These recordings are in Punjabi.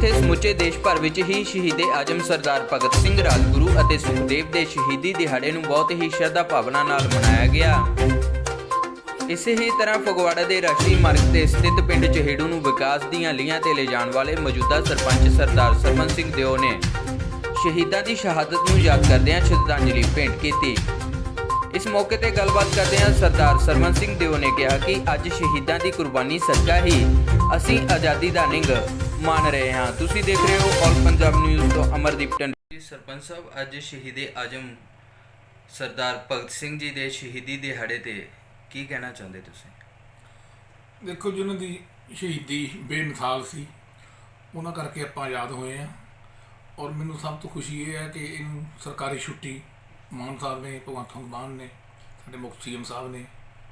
ਜਿੱਥੇ ਸਮੁੱਚੇ ਦੇਸ਼ ਭਰ ਵਿੱਚ ਹੀ ਸ਼ਹੀਦੇ ਆਜਮ ਸਰਦਾਰ ਭਗਤ ਸਿੰਘ, ਰਾਜਗੁਰੂ ਅਤੇ ਸੁਖਦੇਵ ਦੇ ਸ਼ਹੀਦੀ ਦਿਹਾੜੇ ਨੂੰ ਬਹੁਤ ਹੀ ਸ਼ਰਧਾ ਭਾਵਨਾ ਨਾਲ ਮਨਾਇਆ ਗਿਆ। ਇਸੇ ਹੀ ਤਰ੍ਹਾਂ ਫਗਵਾੜਾ ਦੇ ਰਾਸ਼ਟਰੀ ਮਾਰਗ ਤੇ ਸਥਿਤ ਪਿੰਡ ਚਹੇੜੂ ਨੂੰ ਵਿਕਾਸ ਦੀਆਂ ਲੀਹਾਂ ਤੇ ਲਿਜਾਣ ਵਾਲੇ ਮੌਜੂਦਾ ਸਰਪੰਚ ਸਰਦਾਰ ਸਰਮਨ ਸਿੰਘ ਦਿਓ ਨੇ ਸ਼ਹੀਦਾਂ ਦੀ ਸ਼ਹਾਦਤ ਨੂੰ ਯਾਦ ਕਰਦਿਆਂ ਸ਼ਰਧਾਂਜਲੀ ਭੇਂਟ ਕੀਤੀ। ਇਸ ਮੌਕੇ ਤੇ ਗੱਲਬਾਤ ਕਰਦਿਆਂ ਸਰਦਾਰ ਸਰਮਨ ਸਿੰਘ ਦਿਓ ਨੇ ਕਿਹਾ ਕਿ ਅੱਜ ਸ਼ਹੀਦਾਂ ਦੀ ਕੁਰਬਾਨੀ ਸਦਕਾ ਹੀ ਅਸੀਂ ਆਜ਼ਾਦੀ ਦਾ ਨਿੰਗ ਮਾਣ ਰਹੇ ਹਾਂ। ਤੁਸੀਂ ਦੇਖ ਰਹੇ ਹੋ ਆਲ ਪੰਜਾਬ ਨਿਊਜ਼ ਤੋਂ ਅਮਰਦੀਪ ਟੰਡੀ ਸਰਪੰਚ ਸਾਹਿਬ ਅੱਜ ਸ਼ਹੀਦੇ ਆਜਮ ਸਰਦਾਰ ਭਗਤ ਸਿੰਘ ਜੀ ਦੇ ਸ਼ਹੀਦੀ ਦਿਹਾੜੇ ਤੇ ਕੀ ਕਹਿਣਾ ਚਾਹੁੰਦੇ ਤੁਸੀਂ? ਦੇਖੋ ਜੀ ਉਹਨਾਂ ਦੀ ਸ਼ਹੀਦੀ ਬੇਮਿਸਾਲ ਸੀ। ਉਹਨਾਂ ਕਰਕੇ ਆਪਾਂ ਆਜ਼ਾਦ ਹੋਏ ਆ ਔਰ ਮੈਨੂੰ ਸਭ ਤੋਂ ਖੁਸ਼ੀ ਇਹ ਹੈ ਕਿ ਇਹਨੂੰ ਸਰਕਾਰੀ ਛੁੱਟੀ ਮਾਨ ਸਾਹਿਬ ਨੇ ਭਗਵੰਤ ਸਿੰਘ ਮਾਨ ਨੇ ਸਾਡੇ ਮੁੱਖ ਸੀਐਮ ਸਾਹਿਬ ਨੇ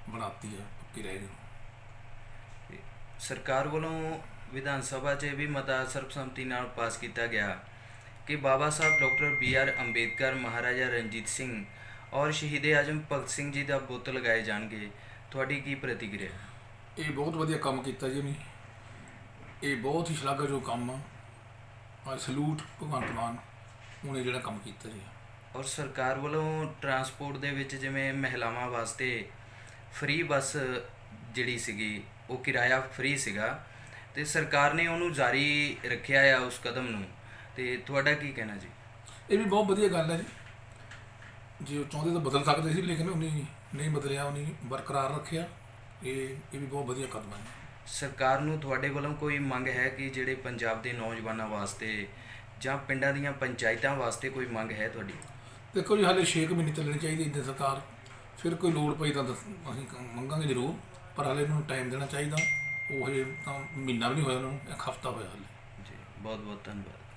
ਬਣਾਤੀ ਹੈ ਪੱਕੀ ਰਹਿ ਗਈ ਸਰਕਾਰ ਵੱਲੋਂ ਵਿਧਾਨ ਸਭਾ 'ਚ ਇਹ ਵੀ ਮਤਾ ਸਰਬਸੰਮਤੀ ਨਾਲ ਪਾਸ ਕੀਤਾ ਗਿਆ ਕਿ Baba Sahib doctor B R Ambedkar Maharaja Ranjit Singh ਔਰ ਸ਼ਹੀਦੇ ਆਜਮ ਭਗਤ ਸਿੰਘ ਜੀ ਦਾ ਬੁੱਤ ਲਗਾਏ ਜਾਣਗੇ। ਤੁਹਾਡੀ ਕੀ ਪ੍ਰਤੀਕਿਰਿਆ? ਇਹ ਬਹੁਤ ਵਧੀਆ ਕੰਮ ਕੀਤਾ ਜੀ ਨੇ ਇਹ ਬਹੁਤ ਹੀ ਸ਼ਲਾਘਾਯੋਗ ਕੰਮ ਆ। ਔਰ ਸਲੂਟ ਭਗਵੰਤ ਮਾਨ ਉਹਨੇ ਜਿਹੜਾ ਕੰਮ ਕੀਤਾ ਜੀ। ਔਰ ਸਰਕਾਰ ਵੱਲੋਂ ਟਰਾਂਸਪੋਰਟ ਦੇ ਵਿੱਚ ਜਿਵੇਂ ਮਹਿਲਾਵਾਂ ਵਾਸਤੇ ਫ੍ਰੀ ਬੱਸ ਜਿਹੜੀ ਸੀਗੀ ਉਹ ਕਿਰਾਇਆ ਫ੍ਰੀ ਸੀਗਾ। ਤੇ ਸਰਕਾਰ ਨੇ ਉਹਨੂੰ ਜਾਰੀ ਰੱਖਿਆ ਆ ਉਸ ਕਦਮ ਨੂੰ। ਤੇ ਤੁਹਾਡਾ ਕੀ ਕਹਿਣਾ ਜੀ? ਇਹ ਵੀ ਬਹੁਤ ਵਧੀਆ ਗੱਲ ਹੈ ਜੀ। ਜੇ ਉਹ ਚਾਹੁੰਦੇ ਤਾਂ ਬਦਲ ਸਕਦੇ ਸੀ ਲੇਕਿਨ ਉਹਨੇ ਨਹੀਂ ਬਦਲਿਆ ਉਹਨੇ ਬਰਕਰਾਰ ਰੱਖਿਆ। ਇਹ ਇਹ ਵੀ ਬਹੁਤ ਵਧੀਆ ਕਦਮ ਹੈ। ਸਰਕਾਰ ਨੂੰ ਤੁਹਾਡੇ ਵੱਲੋਂ ਕੋਈ ਮੰਗ ਹੈ ਕਿ ਜਿਹੜੇ ਪੰਜਾਬ ਦੇ ਨੌਜਵਾਨਾਂ ਵਾਸਤੇ ਜਾਂ ਪਿੰਡਾਂ ਦੀਆਂ ਪੰਚਾਇਤਾਂ ਵਾਸਤੇ ਕੋਈ ਮੰਗ ਹੈ ਤੁਹਾਡੀ? ਦੇਖੋ ਜੀ ਹਾਲੇ 6 ਮਹੀਨੇ ਚੱਲਣੀ ਚਾਹੀਦੀ ਇੰਦੇ ਸਰਕਾਰ। ਫਿਰ ਕੋਈ ਲੋੜ ਪਈ ਤਾਂ ਦੱਸ- ਅਸੀਂ ਮੰਗਾਂਗੇ ਜ਼ਰੂਰ ਪਰ ਹਾਲੇ ਇਹਨੂੰ ਟਾਈਮ ਦੇਣਾ ਚਾਹੀਦਾ। ਉਹ ਹਜੇ ਤਾਂ ਮਹੀਨਾ ਵੀ ਨਹੀਂ ਹੋਇਆ ਉਹਨਾਂ ਨੂੰ, ਇੱਕ ਹਫਤਾ ਹੋਇਆ ਹਾਲੇ। ਜੀ ਬਹੁਤ ਬਹੁਤ ਧੰਨਵਾਦ।